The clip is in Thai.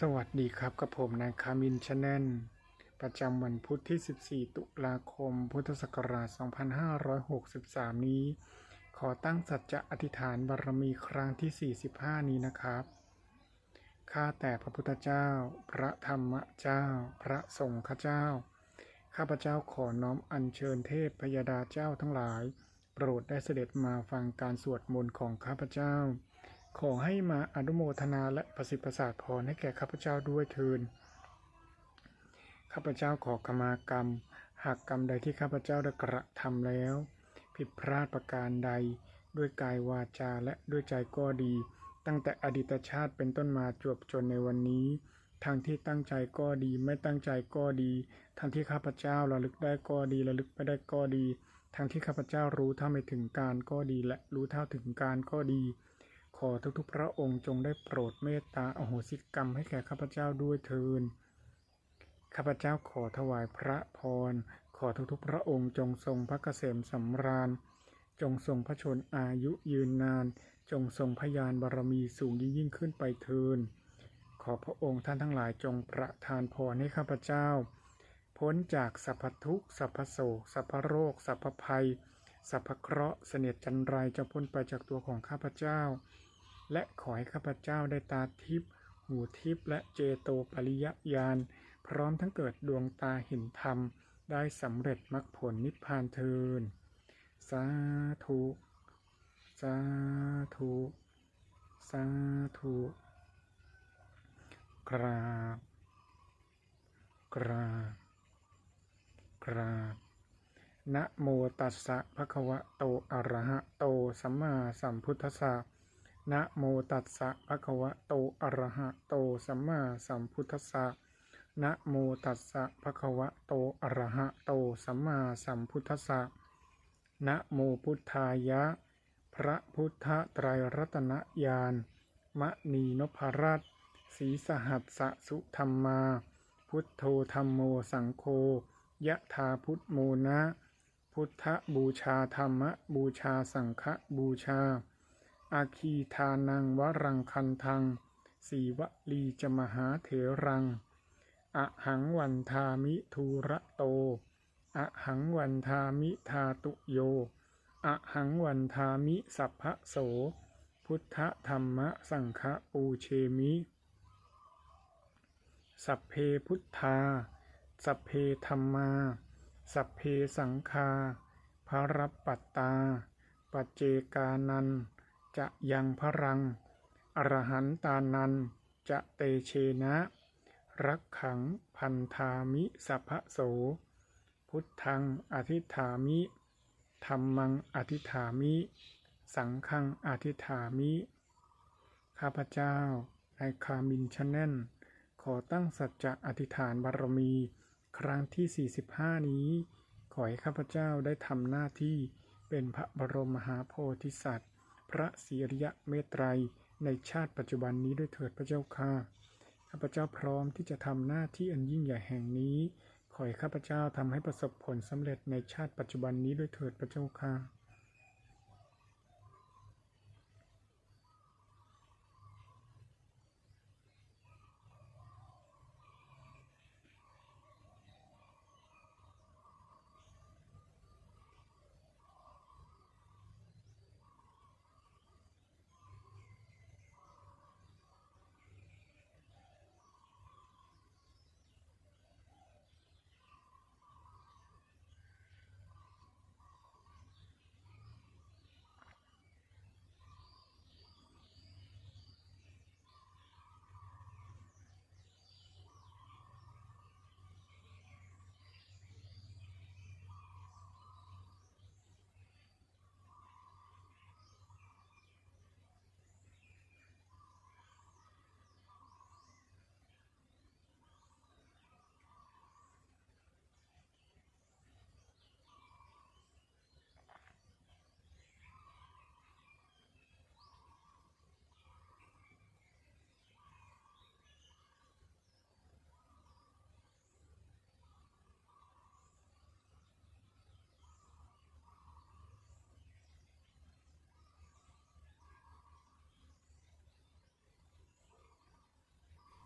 สวัสดีครับกับผมนายคามินชาแนลประจำวันพุธที่ 14 ตุลาคม พุทธศักราช 2563 นี้ ขอตั้งสัจจะอธิษฐานบารมีครั้งที่ 45 นี้นะครับ ข้าแต่พระพุทธเจ้า พระธรรมเจ้า พระสงฆ์เจ้า ข้าพเจ้าขอน้อมอัญเชิญเทพพยดาเจ้าทั้งหลาย โปรดได้เสด็จมาฟังการสวดมนต์ของข้าพเจ้า ขอให้มาอนุโมทนาและประสิทธิ์ประสาทพรให้แก่ข้าพเจ้าด้วยเทินข้าพเจ้าขอขมากรรม หากกรรมใดที่ข้าพเจ้าได้กระทำแล้ว ผิดพลาดประการใด ด้วยกายวาจาและด้วยใจก็ดี ตั้งแต่อดีตชาติเป็นต้นมาจวบจนในวันนี้ทางที่ตั้งใจก็ดีไม่ตั้งใจก็ดีทางที่ข้าพเจ้าระลึกได้ก็ดีระลึกไม่ได้ก็ดีทางที่ข้าพเจ้ารู้เท่าไม่ถึงการก็ดีและรู้เท่าถึงการก็ดี ขอทุกๆ พระองค์จงได้โปรดเมตตาอโหสิกรรมให้แก่ข้าพเจ้าด้วยเทินข้าพเจ้าขอถวายพระพร ขอทุกๆ พระองค์จงทรงพระเกษมสำราญ จงทรงพระชนอายุยืนนาน จงทรงพยานบารมีสูงยิ่งยิ่งขึ้นไปเทินขอพระองค์ท่านทั้งหลายจงประทานพรให้ข้าพเจ้า พ้นจากสัพพทุกสัพพโศกสัพพโรคสัพพภัย สัพพเคราะห์เสนียดจันไรจะพ้นไปจากตัวของข้าพเจ้า และขอให้ข้าพเจ้าได้ตาทิพย์หูทิพย์และเจโตปริยญาณพร้อมทั้งเกิดดวงตาเห็นธรรม ได้สำเร็จมรรคผลนิพพานเทินสาธุสาธุสาธุกราบกราบกราบ นะโมตัสสะภะคะวะโตอะระหะโตสัมมาสัมพุทธัสสะนะโมตัสสะภะคะวะโตอะระหะโตสัมมาสัมพุทธัสสะนะโมตัสสะภะคะวะโตอะระหะโตสัมมาสัมพุทธัสสะนะโมพุทธายะ พระพุทธไตรรัตนญาณมณีนพรัตน์ศีสหัสสะสุธรรมา พุทโธธรรมโมสังโฆยะธาพุทโมนะ พุทธบูชาธรรมบูชาสังฆบูชา อาคีทานังวรังคันทัง สีวลีจมหาเถรังอะหังวันทามิทูระโตอะหังวันทามิทาตุโยอะหังวันทามิสัพพะโส พุทธธรรมสังฆปูเชมิ สัพเพพุทธา สัพเพธรรมา สัพเพสังฆาภรปัตตา ปัจเจกานัน จะยังพรัง อรหันตานัน จะเตเชนะ รักขังพันธามิสัพพะโส พุทธังอธิฐามิธรรมังอธิฐามิ สังฆังอธิฐามิ ข้าพเจ้านคามินชแนลขอตั้งสัจจะอธิษฐานบารมี ครั้งที่ 45 นี้ ขอให้ข้าพเจ้าได้ทำหน้าที่เป็นพระบรมมหาโพธิสัตว์ พระศิริยะเมตไตรยในชาติปัจจุบันนี้ด้วยเถิดพระเจ้าค่ะข้าพเจ้าพร้อมที่จะทำหน้าที่อันยิ่งใหญ่แห่งนี้ ขอให้ข้าพเจ้าทำให้ประสบผลสำเร็จในชาติปัจจุบันนี้ด้วยเถิดพระเจ้าค่ะ